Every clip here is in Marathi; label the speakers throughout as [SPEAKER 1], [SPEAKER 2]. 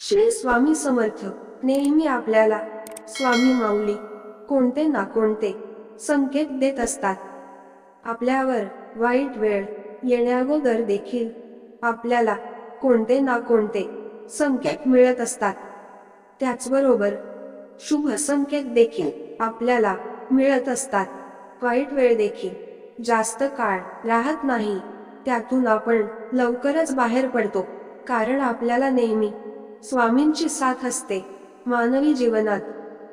[SPEAKER 1] श्री स्वामी समर्थ. नेहमी आपल्याला स्वामी माऊली कोणते ना कोणते संकेत देत असतात. आपल्यावर वाईट वेळ येण्याअगोदर देखील आपल्याला कोणते ना कोणते संकेत मिळत असतात. त्याचबरोबर शुभ संकेत देखील आपल्याला मिळत असतात. वाईट वेळ देखील जास्त काळ राहत नाही त्यातून आपण लवकरच बाहेर पडतो. कारण आपल्याला नेहमी स्वामींची साथ असते. मानवी जीवनात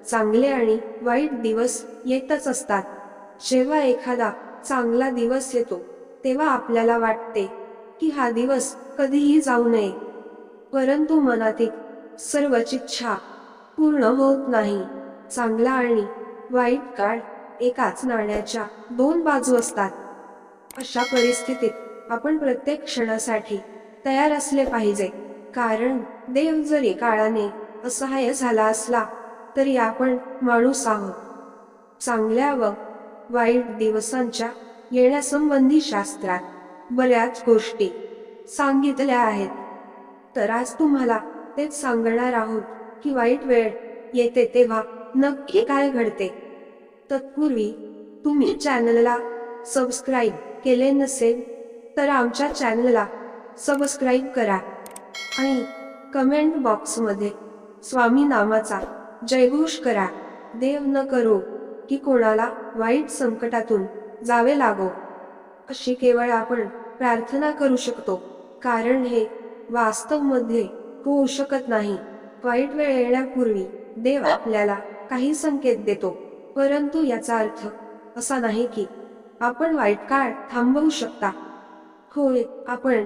[SPEAKER 1] चांगले आणि वाईट दिवस येतच असतात. जेव्हा एखादा चांगला दिवस येतो तेव्हा आपल्याला वाटते की हा दिवस कधीही जाऊ नये. परंतु मनातील सर्वच इच्छा पूर्ण होत नाही. चांगला आणि वाईट काळ एकाच नाण्याच्या दोन बाजू असतात. अशा परिस्थितीत आपण प्रत्येक क्षणासाठी तयार असले पाहिजे. कारण देव जरी काळाने असहाय्य झाला असला तरी आपण माणूस आहोत. चांगल्या व वाईट दिवसांच्या येण्यासंबंधी शास्त्रात बऱ्याच गोष्टी सांगितल्या आहेत. तर आज तुम्हाला तेच सांगणार आहोत की वाईट वेळ येते तेव्हा नक्की काय घडते. तत्पूर्वी तुम्ही चॅनलला सबस्क्राईब केले नसेल तर आमच्या चॅनलला सबस्क्राईब करा. आणि कमेंट बॉक्समध्ये स्वामी नामाचा जयघोष करा. देव न करो की कोणाला वाईट संकटातून जावे लागो. अशी केवळ आपण प्रार्थना करू शकतो. कारण हे वास्तवमध्ये होऊ शकत नाही. वाईट वेळ येण्यापूर्वी देव आपल्याला काही संकेत देतो. परंतु याचा अर्थ असा नाही की आपण वाईट काळ थांबवू शकता. होय आपण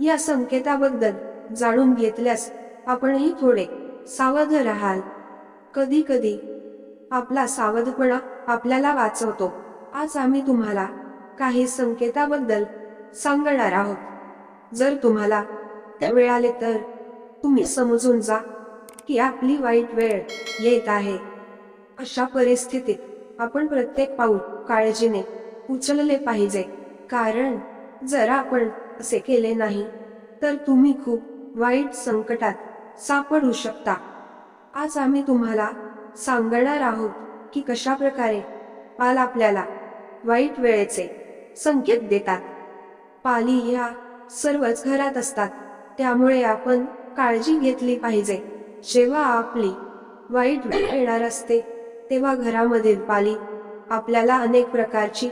[SPEAKER 1] या संकेताबद्दल जाणून घेतल्यास आपणही थोडे सावध राहाल. कधी कधी आपला सावधपणा आपल्याला वाचवतो. आज आम्ही तुम्हाला काही संकेताबद्दल सांगणार आहोत. जर तुम्हाला त्या मिळाले तर तुम्ही समजून जा की आपली वाईट वेळ येत आहे. अशा परिस्थितीत आपण प्रत्येक पाऊल काळजीने उचलले पाहिजे. कारण जर आपण असे केले नाही तर तुम्ही खूप वाईट संकटात सापडू शकता. आज आम्ही तुम्हाला सांगणार आहोत की कशा प्रकारे पाल आपल्याला वाईट वेळेचे संकेत देतात. पाली ह्या सर्वच घरात असतात. त्यामुळे आपण काळजी घेतली पाहिजे. जेव्हा आपली वाईट वेळ येणार असते तेव्हा घरामधील पाली आपल्याला अनेक प्रकारची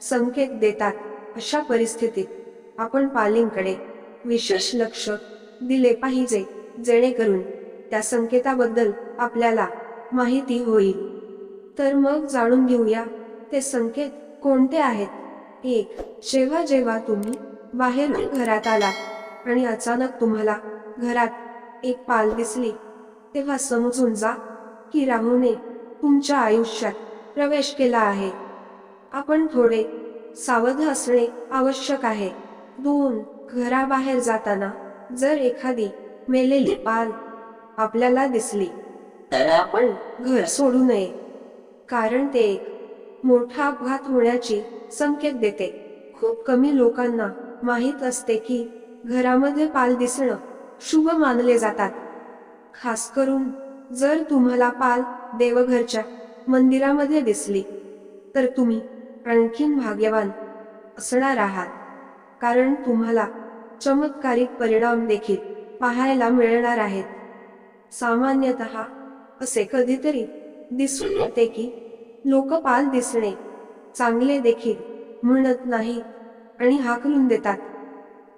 [SPEAKER 1] संकेत देतात. अशा परिस्थितीत आपण पालींकडे विशेष लक्ष दिले पाहिजे जेणेकरून त्या संकेताबद्दल आपल्याला माहिती होईल. तर मग जाणून घेऊया ते संकेत कोणते आहेत? एक जेव्हा जेव्हा तुम्ही बाहेरून घरात आलात आणि अचानक तुम्हाला घरात एक पाल दिसली तेव्हा समजून जा की राहूने तुमच्या आयुष्यात प्रवेश केला आहे. आपण थोडे सावध असणे आवश्यक आहे. दोन घराबाहेर जाताना जर एखादी मेलेली पाल आपल्याला दिसली तर आपण घर सोडू नये. कारण ते एक मोठा अपघात होण्याची संकेत देते. खूप कमी लोकांना माहीत असते की घरामध्ये पाल दिसणं शुभ मानले जातात. खास करून जर तुम्हाला पाल देवघरच्या मंदिरामध्ये दिसली तर तुम्ही आणखीन भाग्यवान असणार आहात. कारण तुम्हाला चमत्कारिक परिणाम देखील पाहायला मिळणार आहेत. सामान्यतः असे कधीतरी दिसून येते की लोक पाल दिसणे चांगले देखील म्हणत नाही आणि हाकलून देतात.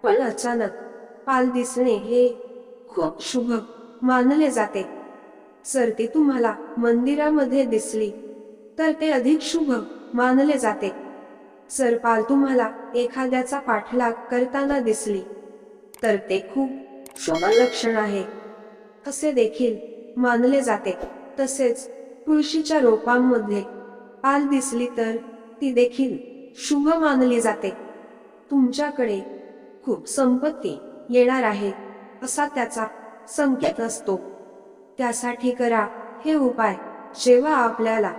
[SPEAKER 1] पण अचानक पाल दिसणे हे खूप शुभ मानले जाते. जर ती तुम्हाला मंदिरामध्ये दिसली तर ते अधिक शुभ मानले जाते. जर पाल तुम्हाला एखाद्याचा पाठलाग करताना दिसली. तर ते खूप शुभ लक्षण आहे. असे देखील मानले जाते. तसेच तुळशीच्या रोपांमध्ये पाल दिसली तर ती देखील शुभ मानली जाते. तुमच्याकडे खूप संपत्ती येणार आहे असा त्याचा संकेत असतो. त्यासाठी करा हे उपाय. जेव्हा आपल्याला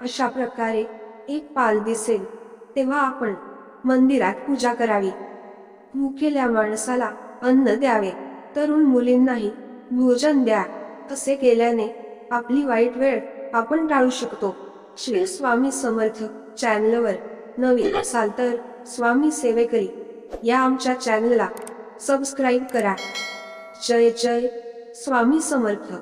[SPEAKER 1] अशा प्रकारे एक पाल दिसेल तेव्हा आपण मंदिरात पूजा करावी. भुकेल्या माणसाला अन्न द्यावे. तरुण मुलींनाही भोजन द्या. असे केल्याने आपली वाईट वेळ आपण टाळू शकतो. श्री स्वामी समर्थ चॅनलवर नवीन असाल तर स्वामी सेवेकरी या आमच्या चॅनलला सबस्क्राईब करा. जय जय. स्वामी समर्थ.